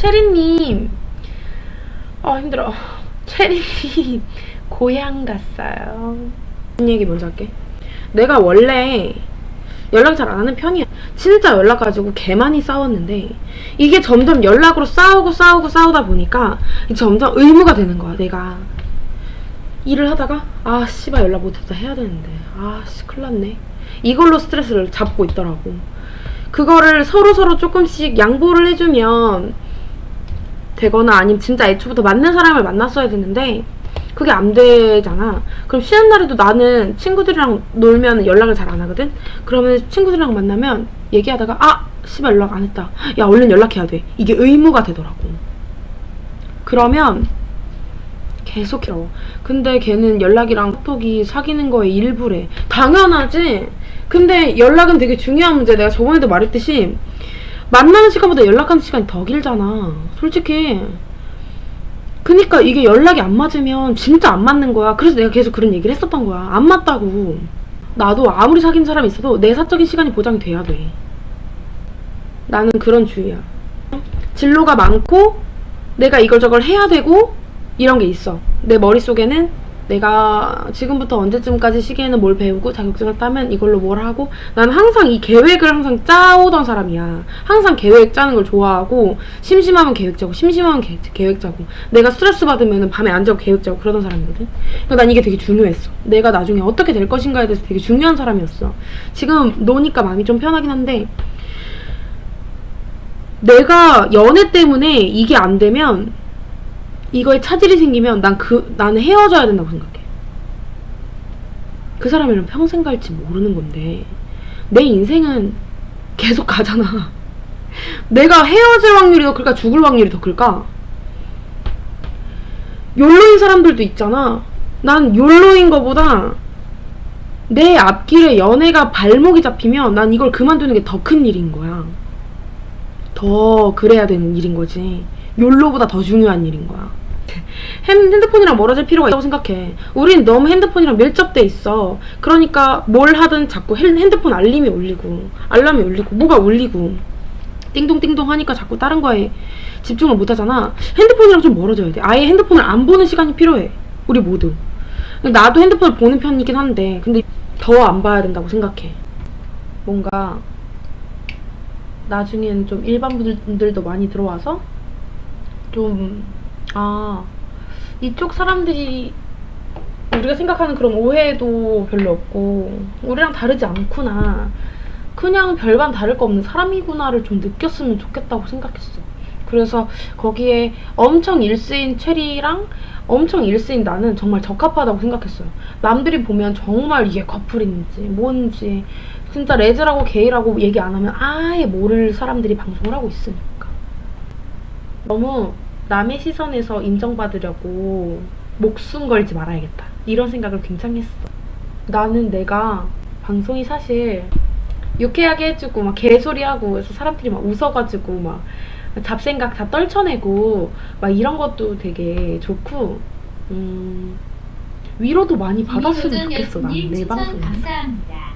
체리님. 아 힘들어. 체리님 고향 갔어요. 이 얘기 먼저 할게. 내가 원래 연락 잘 안 하는 편이야. 진짜 연락 가지고 개 많이 싸웠는데 이게 점점 연락으로 싸우고 싸우고 싸우다 보니까 점점 의무가 되는 거야. 내가 일을 하다가 아 씨발 연락 못했다 해야 되는데 아씨 큰일 났네. 이걸로 스트레스를 잡고 있더라고. 그거를 서로 서로 조금씩 양보를 해주면 되거나 아니면 진짜 애초부터 맞는 사람을 만났어야 되는데 그게 안 되잖아. 그럼 쉬는 날에도 나는 친구들이랑 놀면 연락을 잘 안 하거든. 그러면 친구들이랑 만나면 얘기하다가 아 씨발 연락 안 했다. 야 얼른 연락해야 돼. 이게 의무가 되더라고. 그러면 계속 해요. 근데 걔는 연락이랑 카톡이 사귀는 거의 일부래. 당연하지. 근데 연락은 되게 중요한 문제. 내가 저번에도 말했듯이 만나는 시간보다 연락하는 시간이 더 길잖아. 솔직히. 그니까 이게 연락이 안 맞으면 진짜 안 맞는 거야. 그래서 내가 계속 그런 얘기를 했었던 거야. 안 맞다고. 나도 아무리 사귄 사람이 있어도 내 사적인 시간이 보장이 돼야 돼. 나는 그런 주의야. 진로가 많고 내가 이걸 저걸 해야 되고 이런 게 있어. 내 머릿속에는 내가 지금부터 언제쯤까지 시기에는 뭘 배우고 자격증을 따면 이걸로 뭘 하고 나는 항상 이 계획을 항상 짜오던 사람이야. 항상 계획 짜는 걸 좋아하고 심심하면 계획 짜고 심심하면 계, 계획 짜고 내가 스트레스 받으면 밤에 안 자고 계획 짜고 그러던 사람이거든. 그러니까 난 이게 되게 중요했어. 내가 나중에 어떻게 될 것인가에 대해서 되게 중요한 사람이었어. 지금 노니까 마음이 좀 편하긴 한데 내가 연애 때문에 이게 안 되면 이거에 차질이 생기면 난 그 나는 헤어져야 된다고 생각해. 그 사람이랑 평생 갈지 모르는 건데 내 인생은 계속 가잖아. 내가 헤어질 확률이 더 클까 죽을 확률이 더 클까? 욜로인 사람들도 있잖아. 난 욜로인 거보다 내 앞길에 연애가 발목이 잡히면 난 이걸 그만두는 게 더 큰 일인 거야. 더 그래야 되는 일인 거지. 욜로보다 더 중요한 일인 거야. 핸- 핸드폰이랑 멀어질 필요가 있다고 생각해. 우린 너무 핸드폰이랑 밀접돼 있어. 그러니까 뭘 하든 자꾸 핸- 핸드폰 알림이 울리고, 알람이 울리고, 뭐가 울리고, 띵동띵동 하니까 자꾸 다른 거에 집중을 못 하잖아. 핸드폰이랑 좀 멀어져야 돼. 아예 핸드폰을 안 보는 시간이 필요해. 우리 모두. 나도 핸드폰을 보는 편이긴 한데, 근데 더 안 봐야 된다고 생각해. 뭔가, 나중엔 좀 일반 분들도 많이 들어와서, 좀, 아, 이쪽 사람들이 우리가 생각하는 그런 오해도 별로 없고, 우리랑 다르지 않구나. 그냥 별반 다를 거 없는 사람이구나를 좀 느꼈으면 좋겠다고 생각했어. 그래서 거기에 엄청 일스인 체리랑 엄청 일스인 나는 정말 적합하다고 생각했어요. 남들이 보면 정말 이게 커플인지 뭔지 진짜 레즈라고 게이라고 얘기 안 하면 아예 모를 사람들이 방송을 하고 있으니까. 너무 남의 시선에서 인정받으려고 목숨 걸지 말아야겠다. 이런 생각을 굉장히 했어. 나는 내가 방송이 사실 유쾌하게 해주고 막 개소리하고 그래서 사람들이 막 웃어가지고 막 잡생각 다 떨쳐내고 막 이런 것도 되게 좋고 음, 위로도 많이 받았으면 좋겠어 나는 내 방송에서 감사합니다.